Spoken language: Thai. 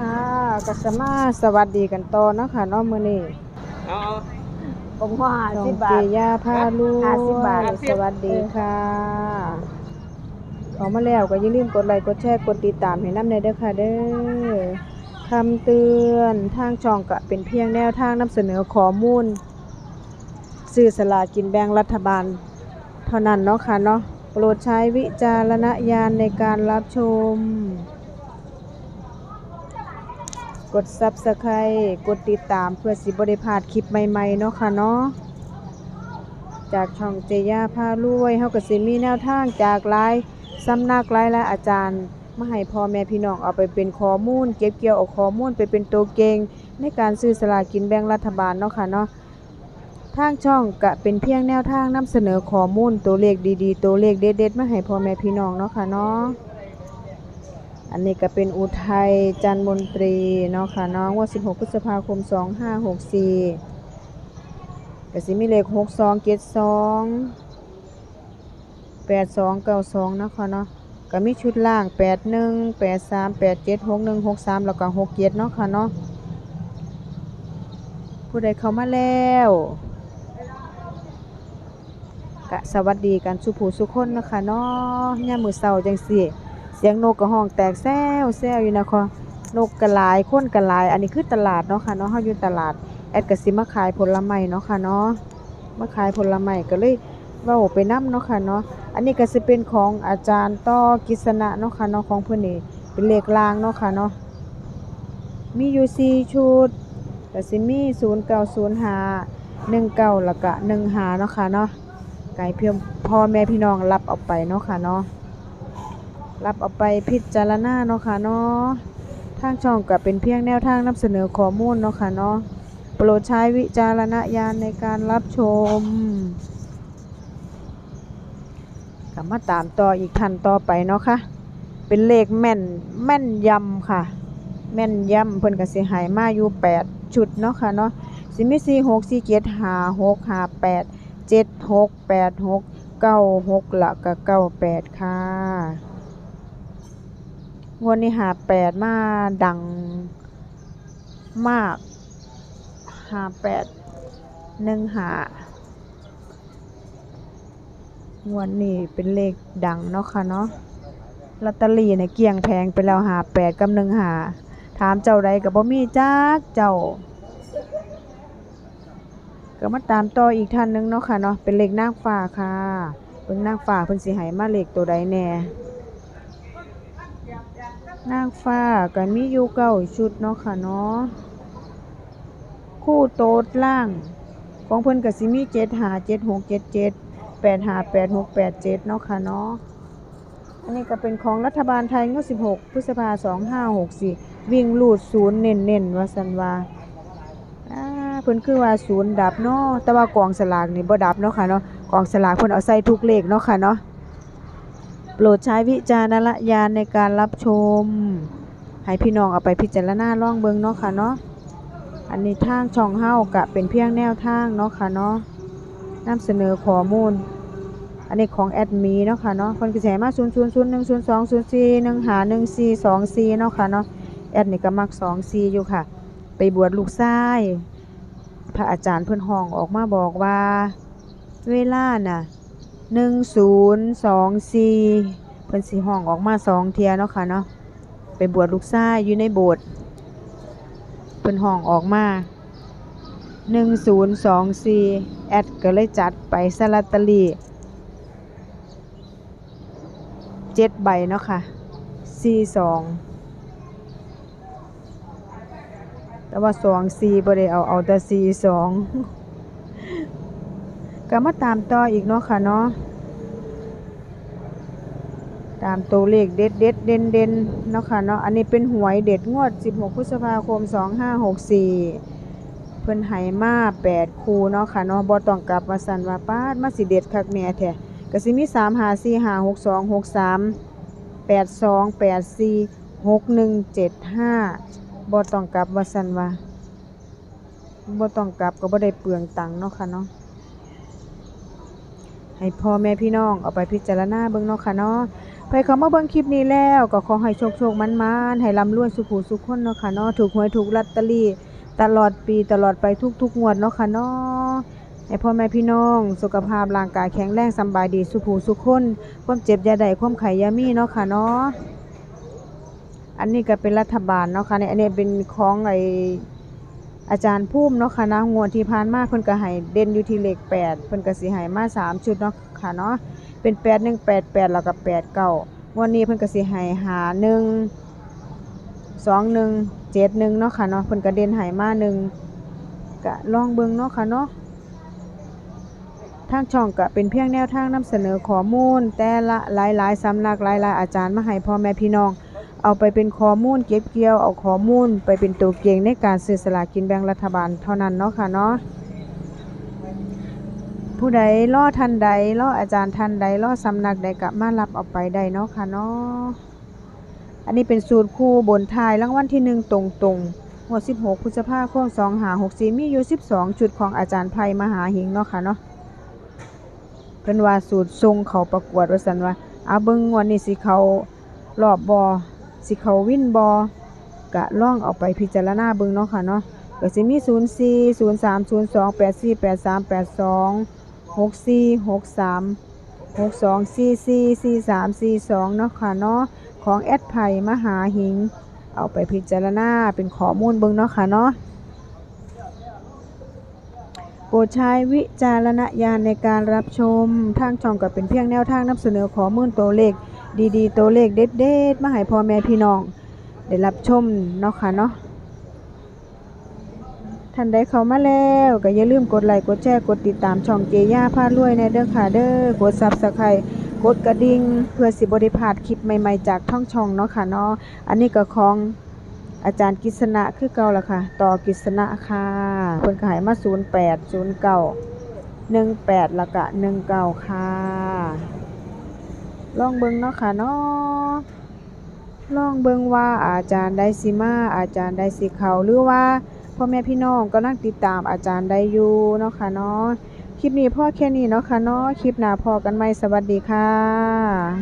ค่ะก็สมาสวัสดีกันต่อเนาะค่ะเนาะมื้อนี้เอาเอา ผมว่าน้องสิบเจบาทย่าพาลูกห้าสิบบาท สวัสดีค่ะเข้ามาแล้วก็อย่าลืมกดไลค์กดแชร์กดติดตามให้นำในเด้อค่ะเด้อคำเตือนทางช่องก็เป็นเพียงแนวทางนำเสนอข้อมูลสื่อสลากกินแบ่งรัฐบาล เท่านั้นเนาะค่ะเนาะโปรดใช้วิจารณญาณในการรับชม กด Subscribe กดติดตามเพื่อสิบริพลาดคลิปใหม่ๆเนาะค่ะเนาะจากช่องเจย่าพารวยเฮาก็สิมีแนวทางจากหลายสำนักหลายและอาจารย์มาให้พ่อแม่พี่น้องเอาไปเป็นข้อมูล เก็บเกี่ยวเอาข้อมูลไปเป็นตัวเก่งในการซื้อสลากินแบ่งรัฐบาลเนาะค่ะเนาะทางช่องก็เป็นเพียงแนวทางนำเสนอข้อมูลตัวเลขดีๆ ตัวเลขเด็ดๆมาให้พ่อแม่พี่น้องเนาะค่ะเนาะ อันนี้ก็เป็นอุทัยจันมนตรีเนาะค่ะน้องว่า 16 พฤษภาคม 2564กสิมีเลข 62 72 82 92เนาะค่ะเนาะก็มีชุดล่าง 81 83 87 61 63 แล้วก็67เนาะค่ะเนาะผู้ใดเข้ามาแล้วก็สวัสดีกันสุผู้สุคนนะคะเนาะยามมื้อเช้าจังซี่ เสียงนกกระห้องแตกแซวแซวอยู่นะคะนกกระลายคนกระลาย อันนี้คือตลาดเนาะค่ะเนาะเฮาอยู่ตลาดแอดก็สิมาขายผลไม้เนาะค่ะเนาะมาขายผลไม้ก็เลยว้าไปนํเนาะค่ะเนาะอันนี้ก็สิเป็นของอาจารย์ต้อกิษณะเนาะค่ะเนาะของเพิ่นนี่เป็นเลขรางเนาะค่ะเนาะมีอยู่4ชุดก็สิมี0905 19แล้วก็15เนาะค่ะเนาะไก่เพียงพ่อแม่พี่น้องรับเอาไปเนาะค่ะเนาะ รับเอาไปพิจารณาเนาะค่ะเนาะทางช่องก็เป็นเพียงแนวทางนำเสนอข้อมูลเนาะค่ะเนาะโปรดใช้วิจารณญาณในการรับชมก็มาตามต่ออีกทันต่อไปเนาะค่ะเป็นเลขแม่นแม่นยำค่ะ แม่นยำเพิ่นก็สิหายมาอยู่8ชุดเนาะค่ะเนาะสิมี4 6 4 7 5 6 5 8 7 6 8 6 9 6และก็98ค่ะ งวดนี้หาแปดมาดังมากหาแปดหนึ่งหางวดนี้เป็นเลขดังเนาะค่ะเนาะลอตเตอรี่เนี่ยเกี่ยงแพงไปแล้วหาแปดกับหนึ่งหาถามเจ้าใดกับบ่มีจักเจ้า ก็มาตามต่ออีกท่านหนึงเนาะค่ะเนาะเป็นเลขนางฟ้าค่ะเบิ่งนางฟ้าเพิ่นสิให้มาเลขตัวใดแน่ นางฟ้าก็มีอยู่เก้าชุดเนาะค่ะเนาะคู่โต๊ดล่าง ของเพิ่นก็สิมีเจ็ดหาเจ็ดหกเจ็ดเจ็ดแปดหาแปดหกแปดเจ็ดเนาะค่ะเนาะอันนี้ก็เป็นของรัฐบาลไทยงวดสิบหกพฤษภาสองห้าหกสี่วิ่งลูดศูนย์เน้นเน้นว่าสันว่าอ่าเพิ่นคือว่าศูนย์ดับเนาะแต่ว่ากองสลากนี่บ่ดับเนาะค่ะเนาะกองสลากเพิ่นเอาใส่ทุกเลขเนาะค่ะเนาะ โปรดใช้วิจารณญาณในการรับชม ให้พี่น้องเอาไปพิจารณาล่องเบิงเนาะค่ะเนาะอันนี้ทางช่องเฮากะเป็นเพียงแนวทางเนาะค่ะเนาะนำเสนอข้อมูล อันนี้ของแอดมีเนาะค่ะเนาะคนกระแสมา0 0 0 1 0 2 0 4 1หนึ่งซุนสองซุนสี่หนึ่งหา1 4 2 4เนาะค่ะเนาะแอดนี่ก็มัก2 4อยู่ค่ะ ไปบวชลูกชายพระอาจารย์เพิ่อนห้องออกมาบอกว่า เวลาน่ะ หนึ่งศูนย์สองสี่เพิ่นสิห้องออกมาสองเทียเนาะค่ะเนาะไปบวชลูกชายอยู่ในโบสถ์เพิ่นห้องออกมาหนึ่งศูนย์สองสี่แอดก็เลยจัดไปสลัตเตอรี่เจ็ดใบเนาะค่ะสี่สองแต่ว่าสองสี่บ่ได้เอาเอาแต่สี่สอง ก็มาตามต่ออีกเนาะค่ะเนาะตามตัวเลขเด็ดเด็ดเด่นเด่นเนาะค่ะเนาะอันนี้เป็นหวยเด็ดงวด 16 พฤษภาคม 2564 เพิ่นให้มา8 คูเนาะค่ะเนาะบ่ต้องกลับมาสั่นว่าป้าดมาสิเด็ดคักแหน่แท้ก็สิมี 3 5 4 5 6 2 6 3 8 2 8 4 6 1 7 5บ่ต้องกลับว่าสั่นว่าบ่ต้องกลับก็บ่ได้เปลืองตังค์เนาะค่ะเนาะ ให้พ่อแม่พี่น้องเอาไปพิจารณาเบิ่งเนาะค่ะเนาะไปเข้ามาเบิ่งคลิปนี้แล้วก็ขอให้โชคโชคมันมันให้ร่ำรวยสุขสุขคนเนาะค่ะเนาะถูกหวยถูกลอตเตอรี่ตลอดปีตลอดไปทุกๆงวดเนาะค่ะเนาะให้พ่อแม่พี่น้อง สุขภาพร่างกายแข็งแรงสบายดีสุขสุขคนความเจ็บยาได้ความไขยามีเนาะค่ะเนาะอันนี้ก็เป็นรัฐบาลเนาะค่ะเนี่ยอันนี้เป็นของไอ อาจารย์ภูมิเนาะค่ะนะงวดที่ผ่านมาเพิ่นก็ให้เด่นอยู่ที่เลขแปดเพิ่นก็สิให้มาสามชุดเนาะค่ะเนาะเป็นแปดหนึ่งแปดแปดแล้วก็แปดเก้าวันนี้เพิ่นก็สิให้หาหนึ่งสองหนึ่งเจ็ดหนึ่งเนาะค่ะเนาะเพิ่นก็เด่นให้มาหนึ่งก็ลองเบิ่งเนาะค่ะเนาะทางช่องก็เป็นเพียงแนวทางนำเสนอข้อมูล แต่ละหลายๆสำนักหลายๆอาจารย์มาให้พ่อแม่พี่น้อง เอาไปเป็นข้อมูลเก็บเกี่ยวเอาข้อมูลไปเป็นตัวเก่งในการซื้อสลากกินแบ่งรัฐบาลเท่านั้นเนาะค่ะเนาะผู้ใดล่อทันใดล่ออาจารย์ทันใดล่อสำนักใดกะมารับเอาไปได้เนาะค่ะเนาะอันนี้เป็นสูตรคู่บนทายรางวัลที่หนึ่งตรงตรงๆงวด16พฤษภาคม2 5 6 4มีอยู่12จุดของอาจารย์ไพมหาหิงเนาะค่ะเนาะเพิ่นว่าสูตรทรงเขาประกวดว่าซั่นว่าอาเบิงงวดนี้สิเขารอบบอ สิเขาวินบอกะล่องเอาไปพิจารณาเบิ่งเนาะค่ะเนาะก็สิมี 04 03 02 84 83 82หกสี่หกสามหกสองสี่สี่สี่สามสี่สองเนาะค่ะเนาะของแอดไผ่มหาหิง เอาไปพิจารณาเป็นข้อมูลเบิ่งเนาะค่ะเนาะโปรดใช้วิจารณญาณในการรับชมทางช่องก็เป็นเพียงแนวทางนำเสนอข้อมูลตัวเลข ดีๆ ตัวเลขเด็ดๆมาให้พ่อแม่พี่น้องได้รับชมเนาะค่ะเนาะท่านใดเข้ามาแล้วก็อย่าลืมกดไลค์กดแชร์กดติดตามช่องเจย่าพารวยในเด้อค่ะเด้อกดซับสไครต์กดกระดิ่งเพื่อสิบริพาดคลิปใหม่ๆจากท่องช่องเนาะค่ะเนาะอันนี้ก็ของอาจารย์กิษณะคือเก่าละค่ะ ต่อกิษณะค่ะเพิ่นขายมา08 09 18ล้วก็19ค่ะ ลองเบิ่งเนาะค่ะเนาะลองเบิ่งว่าอาจารย์ได้สิมา อาจารย์ได้สิเขาหรือว่าพ่อแม่พี่น้องก็นั่งติดตามอาจารย์ได้อยู่เนาะค่ะเนาะคลิปนี้พ่อแค่นี้เนาะค่ะเนาะคลิปหน้าพอกันไหมสวัสดีค่ะ